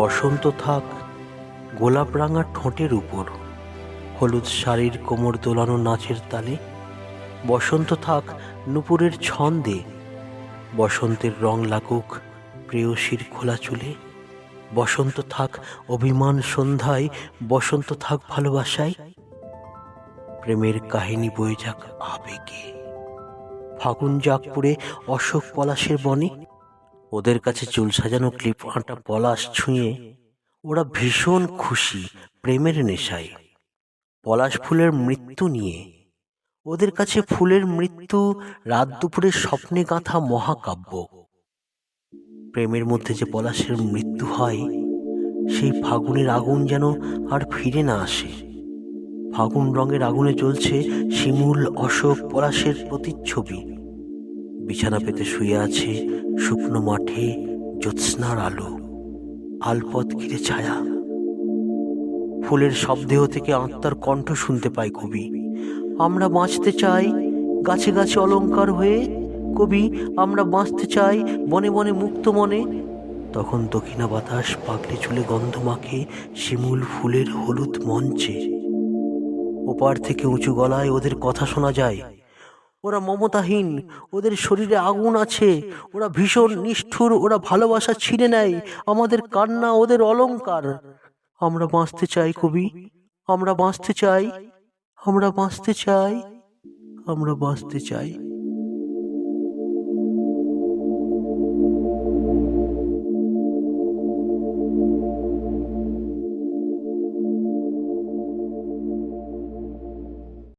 বসন্ত থাক, গোলাপ রাঙা ঠোঁটের উপর, হলুদ শাড়ির কোমর দোলানো নাচের তালে। বসন্ত থাক নুপুরের ছন্দে, বসন্তের রং লাগুক প্রেয়সীর খোলা চুলে। বসন্ত থাক অভিমান সন্ধ্যায়, বসন্ত থাক ভালোবাসায়। প্রেমের কাহিনী বয়ে যাক আবেগে। ফাগুন যাক পুরে অশোক পলাশের বনে। ওদের কাছে চুল সাজানো ক্লিপ আঁটা পলাশ ছুঁয়ে ওরা ভীষণ খুশি, প্রেমের নেশায়। পলাশ ফুলের মৃত্যু নিয়ে। ওদের কাছে ফুলের মৃত্যু রাত দুপুরে স্বপ্নে গাঁথা মহাকাব্য। প্রেমের মধ্যে যে পলাশের মৃত্যু হয়, সেই ফাগুনের আগুন যেন আর ফিরে না আসে। ফাগুন রঙের আগুনে জ্বলছে শিমুল, অশোক পলাশের প্রতিচ্ছবি। বিছানা পেতে শুয়ে আছে শুকনো মাঠে জ্যোৎস্নার আলো আলপথ ঘিরে ছায়া। ফুলের শব্দেহ থেকে আত্মার কণ্ঠ শুনতে পাই কবি। আমরা বাঁচতে চাই গাছে গাছে অলংকার হয়ে, কবি, আমরা বাঁচতে চাই বনে বনে মুক্ত মনে। তখন দক্ষিণা বাতাস পাগড়ি চুলে গন্ধ মাখে শিমুল ফুলের হলুদ মঞ্চে। ওপার থেকে উঁচু গলায় ওদের কথা শোনা যায়। ওরা মমতাহীন ওদের শরীরে আগুন আছে ওরা ভীষণ নিষ্ঠুর ওরা ভালোবাসা ছিঁড়ে নেয়। আমাদের কান্না ওদের অলঙ্কার আমরা বাঁচতে চাই কবি। আমরা বাঁচতে চাই। আমরা বাঁচতে চাই। আমরা বাঁচতে চাই।